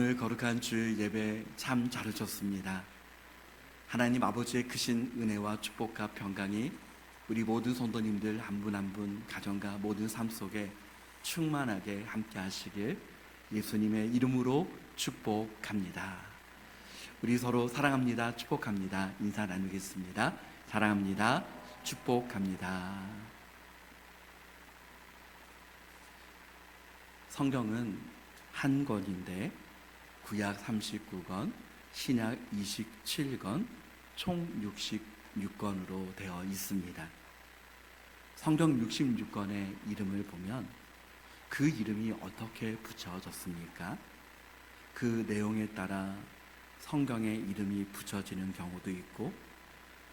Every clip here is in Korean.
오늘 거룩한 주일 예배 참 잘하셨습니다. 하나님 아버지의 크신 은혜와 축복과 평강이 우리 모든 성도님들 한 분 한 분 가정과 모든 삶 속에 충만하게 함께 하시길 예수님의 이름으로 축복합니다. 우리 서로 사랑합니다. 축복합니다. 인사 나누겠습니다. 사랑합니다. 축복합니다. 성경은 한 권인데 구약 39권, 신약 27권, 총 66권으로 되어 있습니다. 성경 66권의 이름을 보면 그 이름이 어떻게 붙여졌습니까? 그 내용에 따라 성경의 이름이 붙여지는 경우도 있고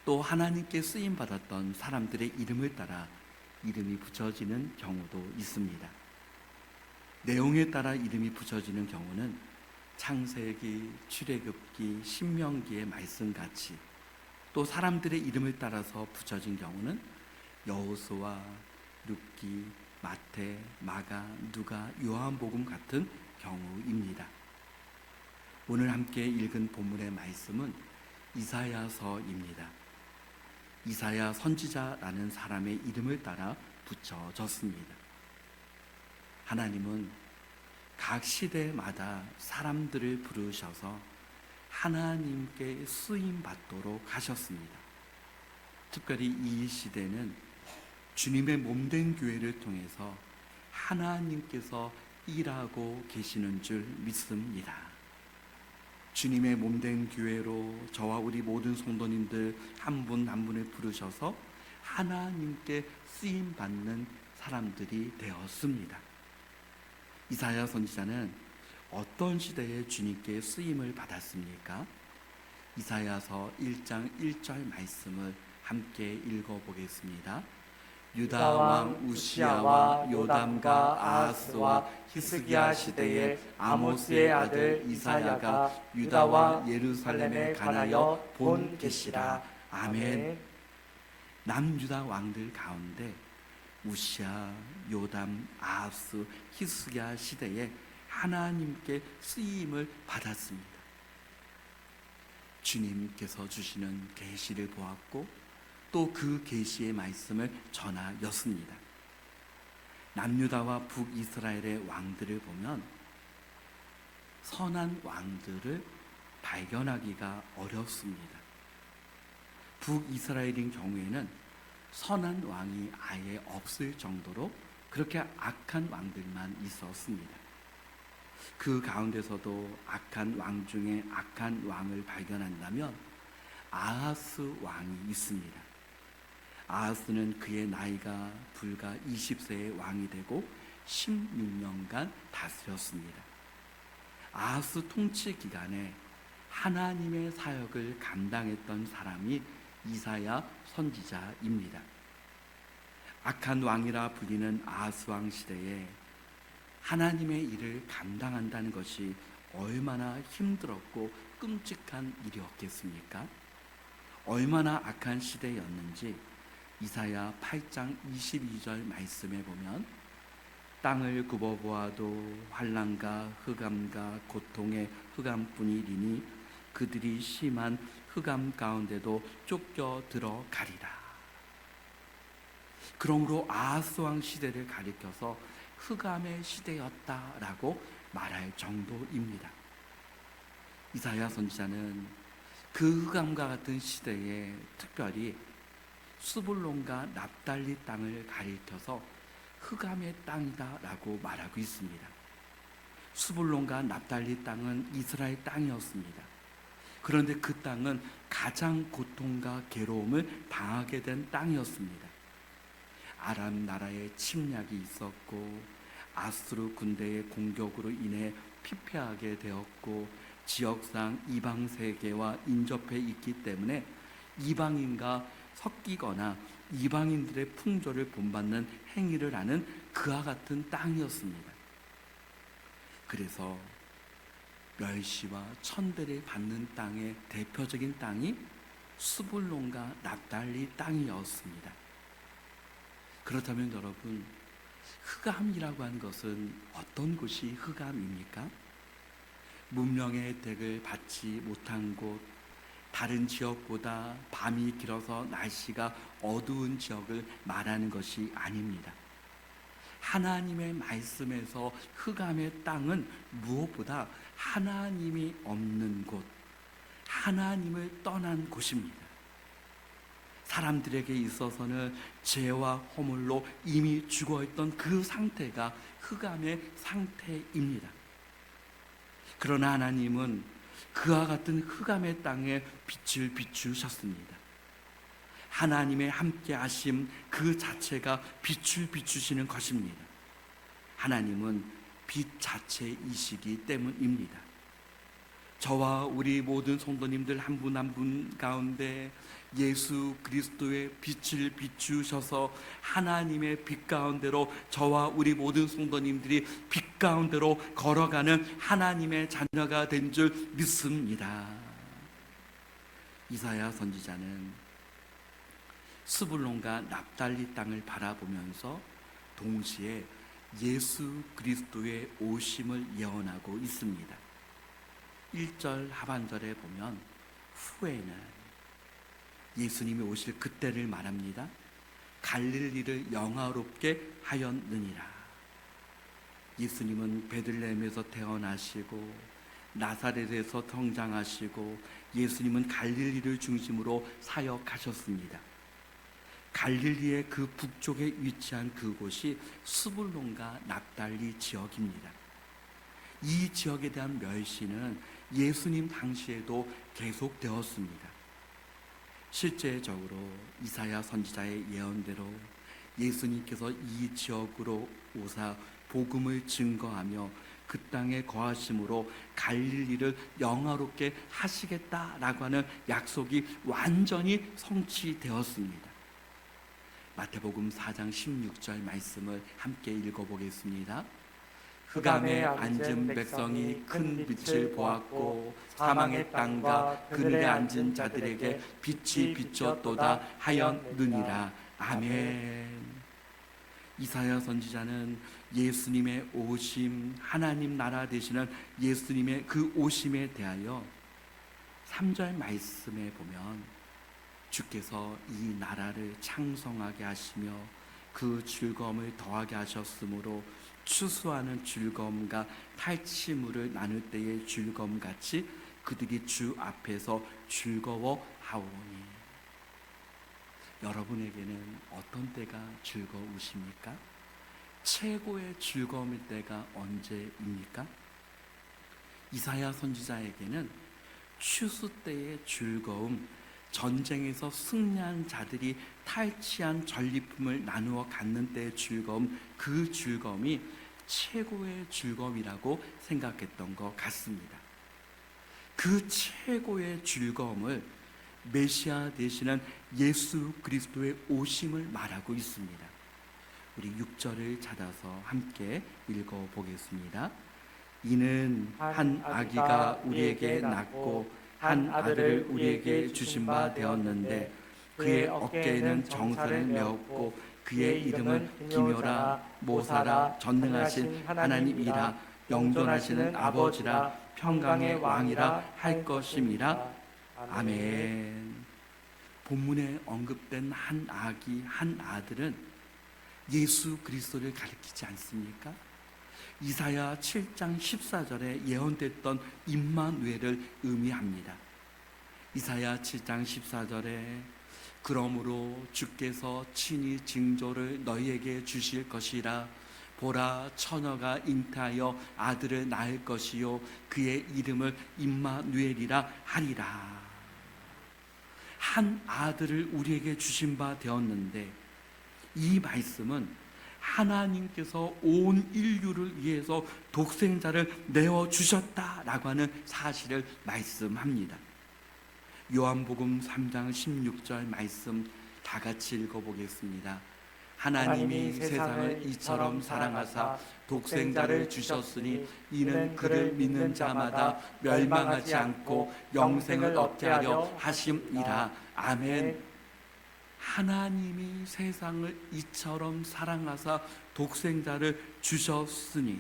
또 하나님께 쓰임 받았던 사람들의 이름을 따라 이름이 붙여지는 경우도 있습니다. 내용에 따라 이름이 붙여지는 경우는 창세기, 출애굽기, 신명기의 말씀 같이 또 사람들의 이름을 따라서 붙여진 경우는 여호수아, 룻기, 마태, 마가, 누가, 요한복음 같은 경우입니다. 오늘 함께 읽은 본문의 말씀은 이사야서입니다. 이사야 선지자라는 사람의 이름을 따라 붙여졌습니다. 하나님은 각 시대마다 사람들을 부르셔서 하나님께 쓰임 받도록 하셨습니다. 특별히 이 시대는 주님의 몸된 교회를 통해서 하나님께서 일하고 계시는 줄 믿습니다. 주님의 몸된 교회로 저와 우리 모든 성도님들 한 분한 분을 부르셔서 하나님께 쓰임 받는 사람들이 되었습니다. 이사야 선지자는 어떤 시대에 주님께 쓰임을 받았습니까? 이사야서 1장 1절 말씀을 함께 읽어보겠습니다. 유다 왕 우시야와 요담과 아하스와 히스기야 시대에 아모스의 아들 이사야가 유다와 예루살렘에 관하여 본 계시라. 아멘. 남유다 왕들 가운데 우시아, 요담, 아하스, 히스기야 시대에 하나님께 쓰임을 받았습니다. 주님께서 주시는 계시를 보았고 또 그 계시의 말씀을 전하였습니다. 남유다와 북이스라엘의 왕들을 보면 선한 왕들을 발견하기가 어렵습니다. 북이스라엘인 경우에는 선한 왕이 아예 없을 정도로 그렇게 악한 왕들만 있었습니다. 그 가운데서도 악한 왕 중에 악한 왕을 발견한다면 아하스 왕이 있습니다. 아하스는 그의 나이가 불과 20세의 왕이 되고 16년간 다스렸습니다. 아하스 통치 기간에 하나님의 사역을 감당했던 사람이 이사야 선지자입니다. 악한 왕이라 불리는 아하스 왕 시대에 하나님의 일을 감당한다는 것이 얼마나 힘들었고 끔찍한 일이었겠습니까? 얼마나 악한 시대였는지 이사야 8장 22절 말씀에 보면 땅을 굽어보아도 환란과 흑암과 고통의 흑암뿐이리니 그들이 심한 흑암 가운데도 쫓겨 들어가리라. 그러므로 아하스 왕 시대를 가리켜서 흑암의 시대였다라고 말할 정도입니다. 이사야 선지자는 그 흑암과 같은 시대에 특별히 수불론과 납달리 땅을 가리켜서 흑암의 땅이다라고 말하고 있습니다. 수불론과 납달리 땅은 이스라엘 땅이었습니다. 그런데 그 땅은 가장 고통과 괴로움을 당하게 된 땅이었습니다. 아람 나라의 침략이 있었고 아수르 군대의 공격으로 인해 피폐하게 되었고 지역상 이방 세계와 인접해 있기 때문에 이방인과 섞이거나 이방인들의 풍조를 본받는 행위를 하는 그와 같은 땅이었습니다. 그래서 멸시와 천대를 받는 땅의 대표적인 땅이 수불론과 납달리 땅이었습니다. 그렇다면 여러분 흑암이라고 하는 것은 어떤 곳이 흑암입니까? 문명의 혜택을 받지 못한 곳, 다른 지역보다 밤이 길어서 날씨가 어두운 지역을 말하는 것이 아닙니다. 하나님의 말씀에서 흑암의 땅은 무엇보다 하나님이 없는 곳, 하나님을 떠난 곳입니다. 사람들에게 있어서는 죄와 허물로 이미 죽어 있던 그 상태가 흑암의 상태입니다. 그러나 하나님은 그와 같은 흑암의 땅에 빛을 비추셨습니다. 하나님의 함께 하심 그 자체가 빛을 비추시는 것입니다. 하나님은 빛 자체이시기 때문입니다. 저와 우리 모든 성도님들 한 분 한 분 가운데 예수 그리스도의 빛을 비추셔서 하나님의 빛 가운데로 저와 우리 모든 성도님들이 빛 가운데로 걸어가는 하나님의 자녀가 된 줄 믿습니다. 이사야 선지자는 스불론과 납달리 땅을 바라보면서 동시에 예수 그리스도의 오심을 예언하고 있습니다. 1절 하반절에 보면 후에는 예수님이 오실 그때를 말합니다. 갈릴리를 영화롭게 하였느니라. 예수님은 베들레헴에서 태어나시고 나사렛에서 성장하시고 예수님은 갈릴리를 중심으로 사역하셨습니다. 갈릴리의 그 북쪽에 위치한 그곳이 스불론과 납달리 지역입니다. 이 지역에 대한 멸시는 예수님 당시에도 계속되었습니다. 실제적으로 이사야 선지자의 예언대로 예수님께서 이 지역으로 오사 복음을 증거하며 그 땅에 거하심으로 갈릴리를 영화롭게 하시겠다라고 하는 약속이 완전히 성취되었습니다. 마태복음 4장 16절 말씀을 함께 읽어보겠습니다. 흑암에 앉은 백성이 큰 빛을 보았고 사망의 땅과 그늘에 앉은 자들에게 빛이 비쳤도다 하였느니라. 아멘. 이사야 선지자는 예수님의 오심, 하나님 나라 되시는 예수님의 그 오심에 대하여 3절 말씀에 보면 주께서 이 나라를 창성하게 하시며 그 즐거움을 더하게 하셨으므로 추수하는 즐거움과 탈취물을 나눌 때의 즐거움 같이 그들이 주 앞에서 즐거워하오니 여러분에게는 어떤 때가 즐거우십니까? 최고의 즐거움일 때가 언제입니까? 이사야 선지자에게는 추수 때의 즐거움, 전쟁에서 승리한 자들이 탈취한 전리품을 나누어 갖는 때의 즐거움, 그 즐거움이 최고의 즐거움이라고 생각했던 것 같습니다. 그 최고의 즐거움을 메시아 되시는 예수 그리스도의 오심을 말하고 있습니다. 우리 6절을 찾아서 함께 읽어 보겠습니다. 이는 한 아기가 우리에게 낳고 한 아들을 우리에게 주신 바 되었는데 그의 어깨에는 정사를 메었고 그의 이름은 기묘라 모사라 전능하신 하나님이라 영존하시는 아버지라 평강의 왕이라 할 것임이라 아멘. 본문에 언급된 한 아기 한 아들은 예수 그리스도를 가리키지 않습니까? 이사야 7장 14절에 예언됐던 임마누엘을 의미합니다. 이사야 7장 14절에 그러므로 주께서 친히 징조를 너희에게 주실 것이라 보라 처녀가 잉태하여 아들을 낳을 것이요 그의 이름을 임마누엘이라 하리라. 한 아들을 우리에게 주신 바 되었는데 이 말씀은 하나님께서 온 인류를 위해서 독생자를 내어 주셨다라고 하는 사실을 말씀합니다. 요한복음 3장 16절 말씀 다 같이 읽어 보겠습니다. 하나님이 세상을 이처럼 사랑하사 독생자를 주셨으니 이는 그를 믿는 자마다 멸망하지 않고 영생을 얻게 하려 하심이라. 아멘. 하나님이 세상을 이처럼 사랑하사 독생자를 주셨으니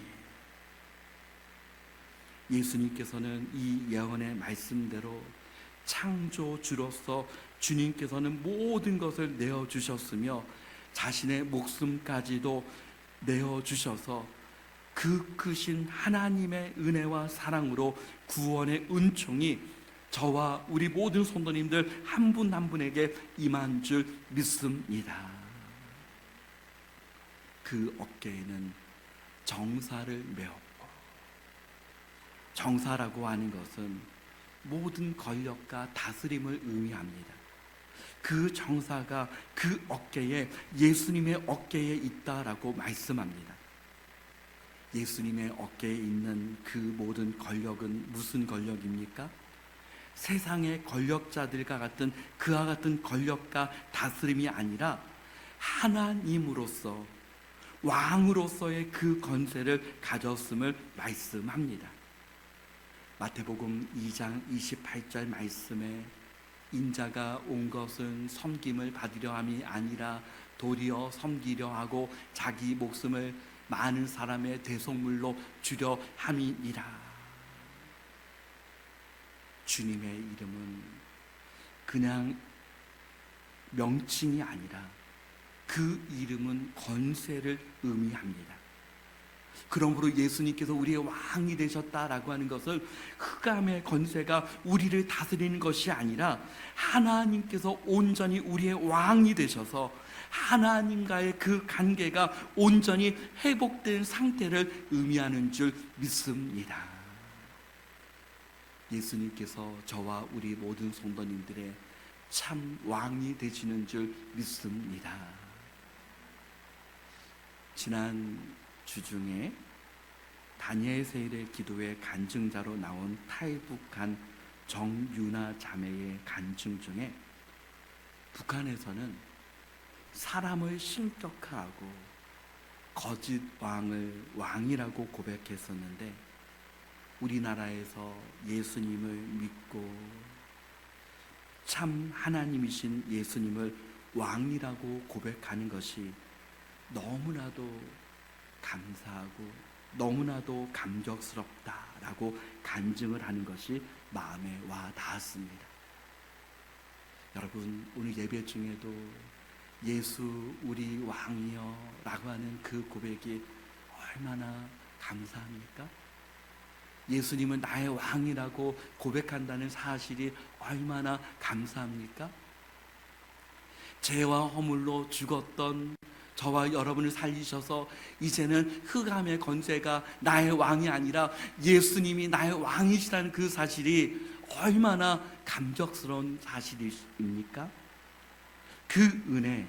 예수님께서는 이 예언의 말씀대로 창조주로서 주님께서는 모든 것을 내어 주셨으며 자신의 목숨까지도 내어 주셔서 그 크신 하나님의 은혜와 사랑으로 구원의 은총이 저와 우리 모든 성도님들 한분한 분에게 임한 줄 믿습니다. 그 어깨에는 정사를 메었고 정사라고 하는 것은 모든 권력과 다스림을 의미합니다. 그 정사가 그 어깨에 예수님의 어깨에 있다라고 말씀합니다. 예수님의 어깨에 있는 그 모든 권력은 무슨 권력입니까? 세상의 권력자들과 같은 그와 같은 권력과 다스림이 아니라 하나님으로서 왕으로서의 그 권세를 가졌음을 말씀합니다. 마태복음 2장 28절 말씀에 인자가 온 것은 섬김을 받으려 함이 아니라 도리어 섬기려 하고 자기 목숨을 많은 사람의 대속물로 주려 함이니라. 주님의 이름은 그냥 명칭이 아니라 그 이름은 권세를 의미합니다. 그러므로 예수님께서 우리의 왕이 되셨다라고 하는 것을 흑암의 권세가 우리를 다스리는 것이 아니라 하나님께서 온전히 우리의 왕이 되셔서 하나님과의 그 관계가 온전히 회복된 상태를 의미하는 줄 믿습니다. 예수님께서 저와 우리 모든 성도님들의 참 왕이 되시는 줄 믿습니다. 지난 주 중에 다니엘 세일의 기도의 간증자로 나온 탈북한 정유나 자매의 간증 중에 북한에서는 사람을 신격화하고 거짓 왕을 왕이라고 고백했었는데 우리나라에서 예수님을 믿고 참 하나님이신 예수님을 왕이라고 고백하는 것이 너무나도 감사하고 너무나도 감격스럽다라고 간증을 하는 것이 마음에 와 닿았습니다. 여러분 오늘 예배 중에도 예수 우리 왕이여 라고 하는 그 고백이 얼마나 감사합니까? 예수님은 나의 왕이라고 고백한다는 사실이 얼마나 감사합니까? 죄와 허물로 죽었던 저와 여러분을 살리셔서 이제는 흑암의 권세가 나의 왕이 아니라 예수님이 나의 왕이시라는 그 사실이 얼마나 감격스러운 사실입니까? 그 은혜,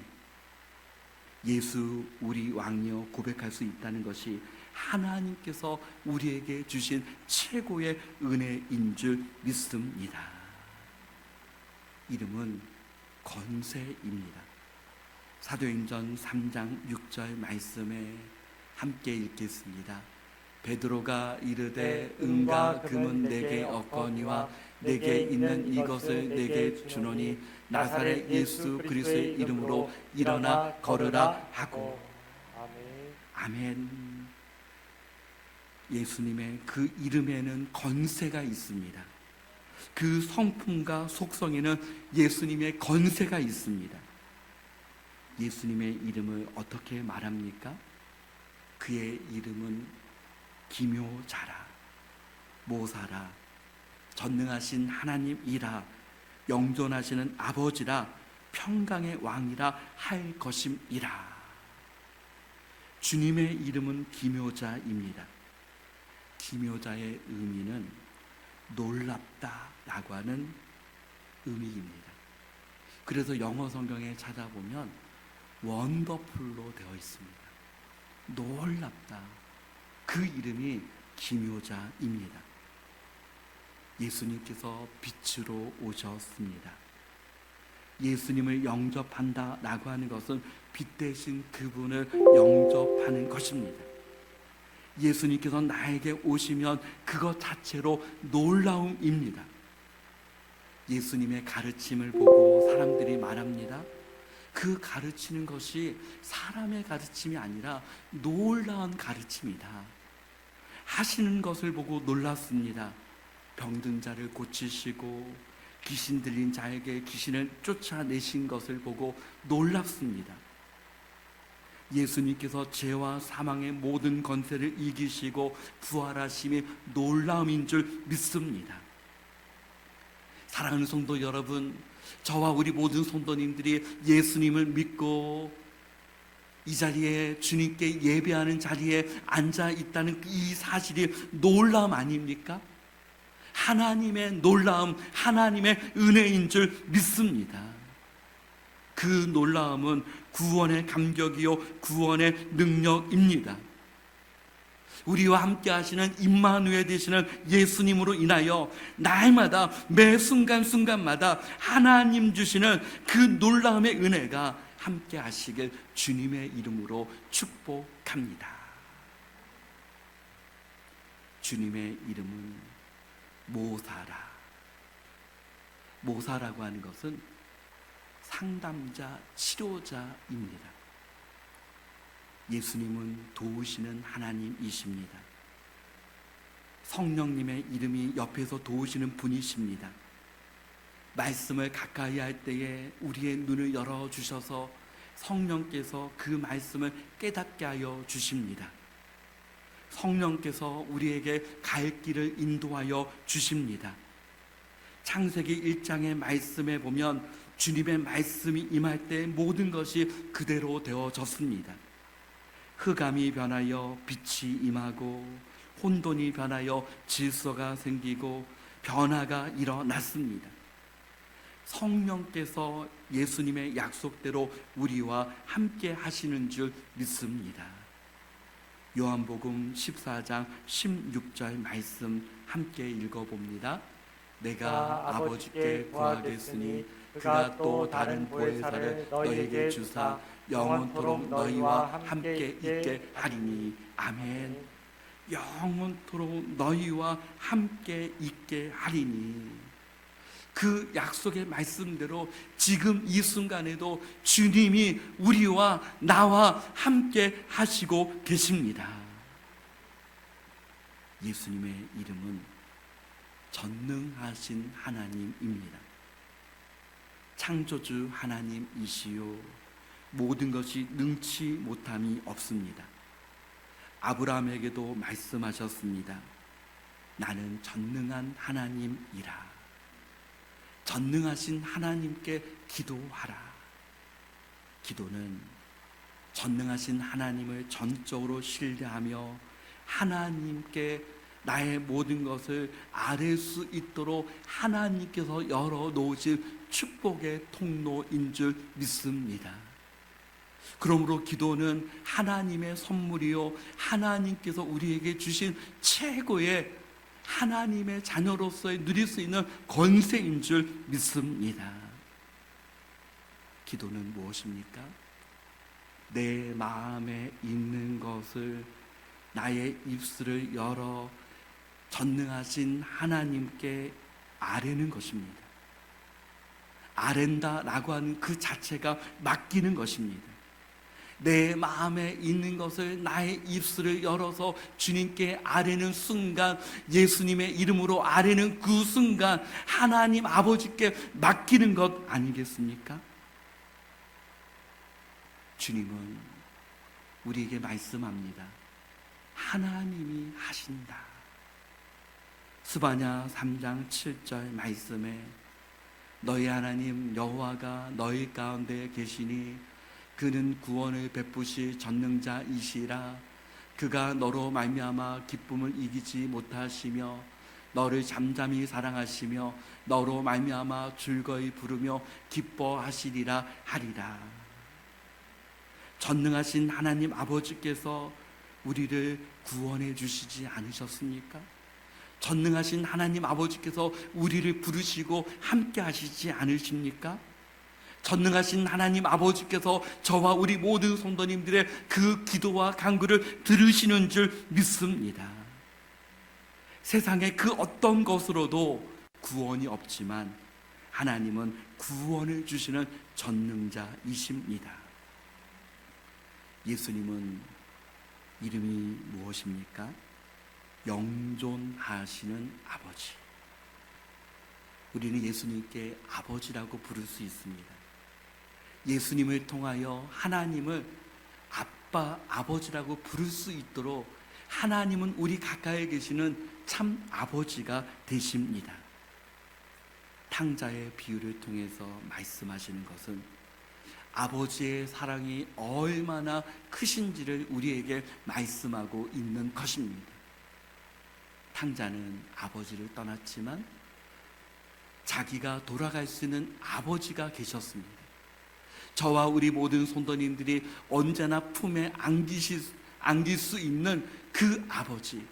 예수 우리 왕이여 고백할 수 있다는 것이 하나님께서 우리에게 주신 최고의 은혜인 줄 믿습니다. 이름은 권세입니다. 사도행전 3장 6절 말씀에 함께 읽겠습니다. 베드로가 이르되 은과 금은 내게 없거니와 내게 있는 이것을 내게 주노니 나사렛 예수 그리스도의 이름으로 일어나 걸으라 하고 아멘. 아멘. 예수님의 그 이름에는 권세가 있습니다. 그 성품과 속성에는 예수님의 권세가 있습니다. 예수님의 이름을 어떻게 말합니까? 그의 이름은 기묘자라, 모사라, 전능하신 하나님이라, 영존하시는 아버지라, 평강의 왕이라 할 것임이라. 주님의 이름은 기묘자입니다. 기묘자의 의미는 놀랍다라고 하는 의미입니다. 그래서 영어 성경에 찾아보면 원더풀로 되어 있습니다. 놀랍다. 그 이름이 기묘자입니다. 예수님께서 빛으로 오셨습니다. 예수님을 영접한다라고 하는 것은 빛 대신 그분을 영접하는 것입니다. 예수님께서 나에게 오시면 그것 자체로 놀라움입니다. 예수님의 가르침을 보고 사람들이 말합니다. 그 가르치는 것이 사람의 가르침이 아니라 놀라운 가르침이다. 하시는 것을 보고 놀랐습니다. 병든 자를 고치시고 귀신 들린 자에게 귀신을 쫓아내신 것을 보고 놀랍습니다. 예수님께서 죄와 사망의 모든 권세를 이기시고 부활하심이 놀라움인 줄 믿습니다. 사랑하는 성도 여러분, 저와 우리 모든 성도님들이 예수님을 믿고 이 자리에 주님께 예배하는 자리에 앉아 있다는 이 사실이 놀라움 아닙니까? 하나님의 놀라움, 하나님의 은혜인 줄 믿습니다. 그 놀라움은 구원의 감격이요, 구원의 능력입니다. 우리와 함께 하시는 임마누엘 되시는 예수님으로 인하여 날마다 매 순간순간마다 하나님 주시는 그 놀라움의 은혜가 함께 하시길 주님의 이름으로 축복합니다. 주님의 이름은 모사라. 모사라고 하는 것은 상담자, 치료자입니다. 예수님은 도우시는 하나님이십니다. 성령님의 이름이 옆에서 도우시는 분이십니다. 말씀을 가까이 할 때에 우리의 눈을 열어 주셔서 성령께서 그 말씀을 깨닫게 하여 주십니다. 성령께서 우리에게 갈 길을 인도하여 주십니다. 창세기 1장의 말씀에 보면 주님의 말씀이 임할 때 모든 것이 그대로 되어졌습니다. 흑암이 변하여 빛이 임하고 혼돈이 변하여 질서가 생기고 변화가 일어났습니다. 성령께서 예수님의 약속대로 우리와 함께 하시는 줄 믿습니다. 요한복음 14장 16절 말씀 함께 읽어봅니다. 내가 아버지께 구하겠으니 그가 또 다른 보혜사를 너에게 주사 영원토록 너희와 함께 있게 하리니 아멘. 영원토록 너희와 함께 있게 하리니 그 약속의 말씀대로 지금 이 순간에도 주님이 우리와 나와 함께 하시고 계십니다. 예수님의 이름은 전능하신 하나님입니다. 창조주 하나님이시요 모든 것이 능치 못함이 없습니다. 아브라함에게도 말씀하셨습니다. 나는 전능한 하나님이라. 전능하신 하나님께 기도하라. 기도는 전능하신 하나님을 전적으로 신뢰하며 하나님께 나의 모든 것을 아뢰 수 있도록 하나님께서 열어 놓으신 축복의 통로인 줄 믿습니다. 그러므로 기도는 하나님의 선물이요 하나님께서 우리에게 주신 최고의 하나님의 자녀로서의 누릴 수 있는 권세인 줄 믿습니다. 기도는 무엇입니까? 내 마음에 있는 것을 나의 입술을 열어 전능하신 하나님께 아뢰는 것입니다. 아랜다라고 하는 그 자체가 맡기는 것입니다. 내 마음에 있는 것을 나의 입술을 열어서 주님께 아뢰는 순간 예수님의 이름으로 아뢰는 그 순간 하나님 아버지께 맡기는 것 아니겠습니까? 주님은 우리에게 말씀합니다. 하나님이 하신다. 스바냐? 3장 7절 말씀에 너희 하나님 여호와가 너희 가운데 계시니 그는 구원을 베푸시 전능자이시라. 그가 너로 말미암아 기쁨을 이기지 못하시며 너를 잠잠히 사랑하시며 너로 말미암아 즐거이 부르며 기뻐하시리라 하리라. 전능하신 하나님 아버지께서 우리를 구원해 주시지 않으셨습니까? 전능하신 하나님 아버지께서 우리를 부르시고 함께 하시지 않으십니까? 전능하신 하나님 아버지께서 저와 우리 모든 성도님들의 그 기도와 간구를 들으시는 줄 믿습니다. 세상에 그 어떤 것으로도 구원이 없지만 하나님은 구원을 주시는 전능자이십니다. 예수님은 이름이 무엇입니까? 영존하시는 아버지. 우리는 예수님께 아버지라고 부를 수 있습니다. 예수님을 통하여 하나님을 아빠, 아버지라고 부를 수 있도록 하나님은 우리 가까이 계시는 참 아버지가 되십니다. 탕자의 비유를 통해서 말씀하시는 것은 아버지의 사랑이 얼마나 크신지를 우리에게 말씀하고 있는 것입니다. 탕자는 아버지를 떠났지만 자기가 돌아갈 수 있는 아버지가 계셨습니다. 저와 우리 모든 손도님들이 언제나 품에 안기실, 안길 수 있는 그 아버지,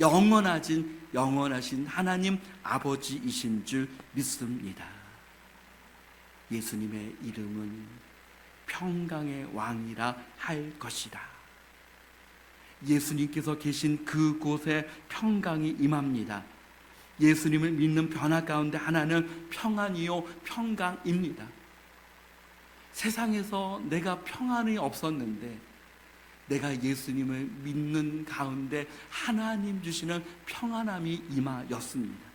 영원하신 영원하신 하나님 아버지이신 줄 믿습니다. 예수님의 이름은 평강의 왕이라 할 것이다. 예수님께서 계신 그곳에 평강이 임합니다. 예수님을 믿는 변화 가운데 하나는 평안이요 평강입니다. 세상에서 내가 평안이 없었는데 내가 예수님을 믿는 가운데 하나님 주시는 평안함이 임하였습니다.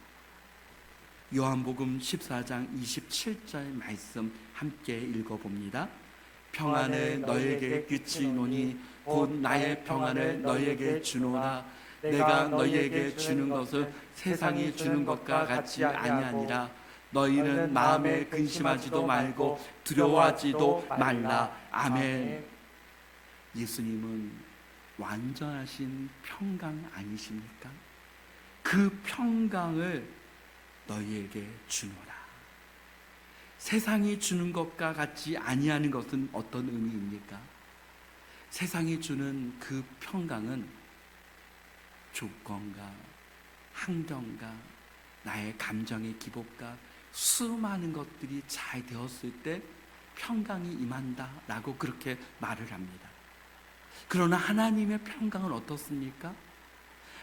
요한복음 14장 27절 말씀 함께 읽어봅니다. 평안을 너에게 끼치노니 곧 나의 평안을 너에게 주노라. 내가 너희에게 주는 것을 세상이 주는 것과 같이 아니하니라. 너희는 마음에 근심하지도 말고 두려워하지도 말라. 아멘. 예수님은 완전하신 평강 아니십니까? 그 평강을 너희에게 주노라. 세상이 주는 것과 같이 아니하는 것은 어떤 의미입니까? 세상이 주는 그 평강은 조건과 환경과 나의 감정의 기복과 수많은 것들이 잘 되었을 때 평강이 임한다라고 그렇게 말을 합니다. 그러나 하나님의 평강은 어떻습니까?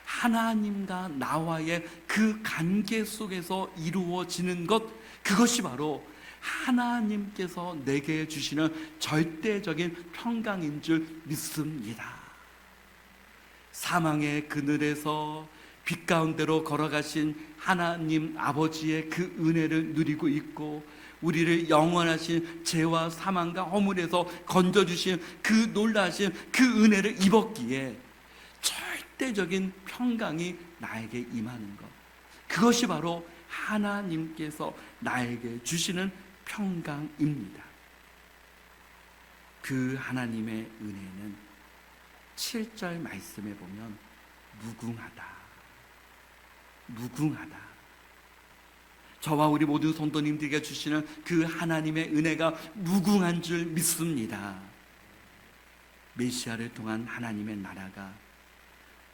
하나님과 나와의 그 관계 속에서 이루어지는 것, 그것이 바로 하나님께서 내게 주시는 절대적인 평강인 줄 믿습니다. 사망의 그늘에서 빛 가운데로 걸어가신 하나님 아버지의 그 은혜를 누리고 있고 우리를 영원하신 죄와 사망과 허물에서 건져주신 그 놀라신 그 은혜를 입었기에 절대적인 평강이 나에게 임하는 것. 그것이 바로 하나님께서 나에게 주시는 평강입니다. 그 하나님의 은혜는 7절 말씀에 보면 무궁하다. 무궁하다. 저와 우리 모든 성도님들에게 주시는 그 하나님의 은혜가 무궁한 줄 믿습니다. 메시아를 통한 하나님의 나라가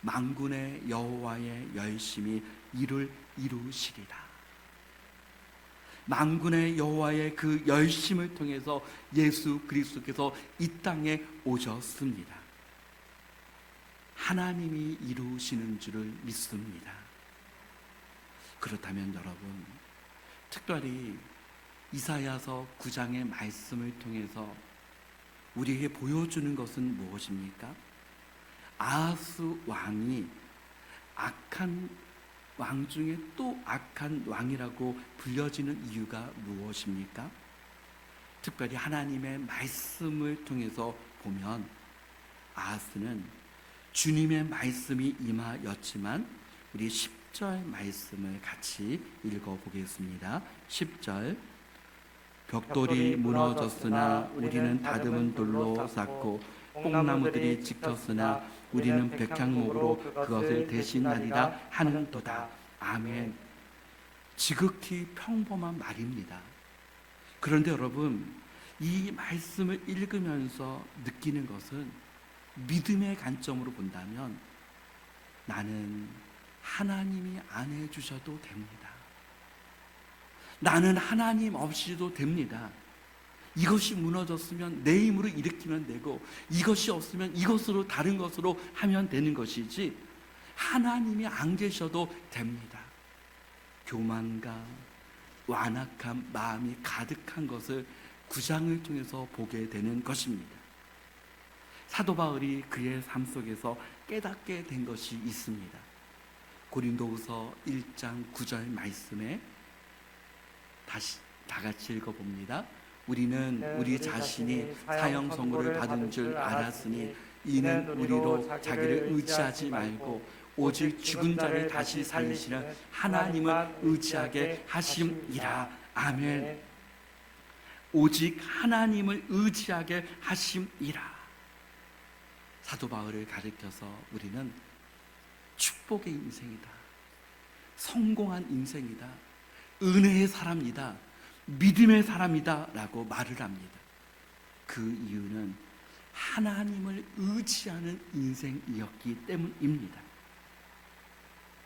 만군의 여호와의 열심히 이를 이루시리라. 만군의 여호와의 그 열심을 통해서 예수 그리스도께서 이 땅에 오셨습니다. 하나님이 이루시는 줄을 믿습니다. 그렇다면 여러분 특별히 이사야서 9장의 말씀을 통해서 우리에게 보여주는 것은 무엇입니까? 아하스 왕이 악한 왕 중에 또 악한 왕이라고 불려지는 이유가 무엇입니까? 특별히 하나님의 말씀을 통해서 보면 아하스는 주님의 말씀이 임하였지만 우리 10절 말씀을 같이 읽어보겠습니다. 10절 벽돌이 무너졌으나 우리는 다듬은 돌로 쌓고 뽕나무들이 지켰으나 우리는 백향목으로 그것을 대신하리라 하는도다. 아멘. 지극히 평범한 말입니다. 그런데 여러분, 이 말씀을 읽으면서 느끼는 것은 믿음의 관점으로 본다면 나는 하나님이 안 해주셔도 됩니다. 나는 하나님 없이도 됩니다. 이것이 무너졌으면 내 힘으로 일으키면 되고 이것이 없으면 이것으로 다른 것으로 하면 되는 것이지 하나님이 안 계셔도 됩니다. 교만과 완악한 마음이 가득한 것을 구장을 통해서 보게 되는 것입니다. 사도 바울이 그의 삶 속에서 깨닫게 된 것이 있습니다. 고린도후서 1장 9절 말씀에 다시 다 같이 읽어 봅니다. 우리는 우리 자신이 사형 선고를 받은 줄 알았으니 이는 우리로 자기를 의지하지 말고 오직 죽은 자를 다시 살리시는 하나님을 의지하게 하심이라. 아멘. 오직 하나님을 의지하게 하심이라. 사도 바울을 가리켜서 우리는 축복의 인생이다. 성공한 인생이다. 은혜의 사람이다. 믿음의 사람이다. 라고 말을 합니다. 그 이유는 하나님을 의지하는 인생이었기 때문입니다.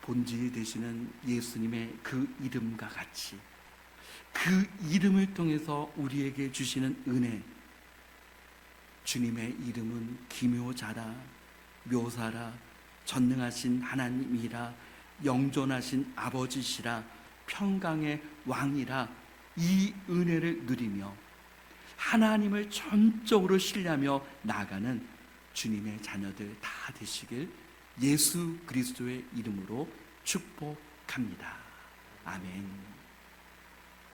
본질이 되시는 예수님의 그 이름과 같이 그 이름을 통해서 우리에게 주시는 은혜 주님의 이름은 기묘자라 묘사라 전능하신 하나님이라 영존하신 아버지시라 평강의 왕이라 이 은혜를 누리며 하나님을 전적으로 신뢰하며 나아가는 주님의 자녀들 다 되시길 예수 그리스도의 이름으로 축복합니다. 아멘.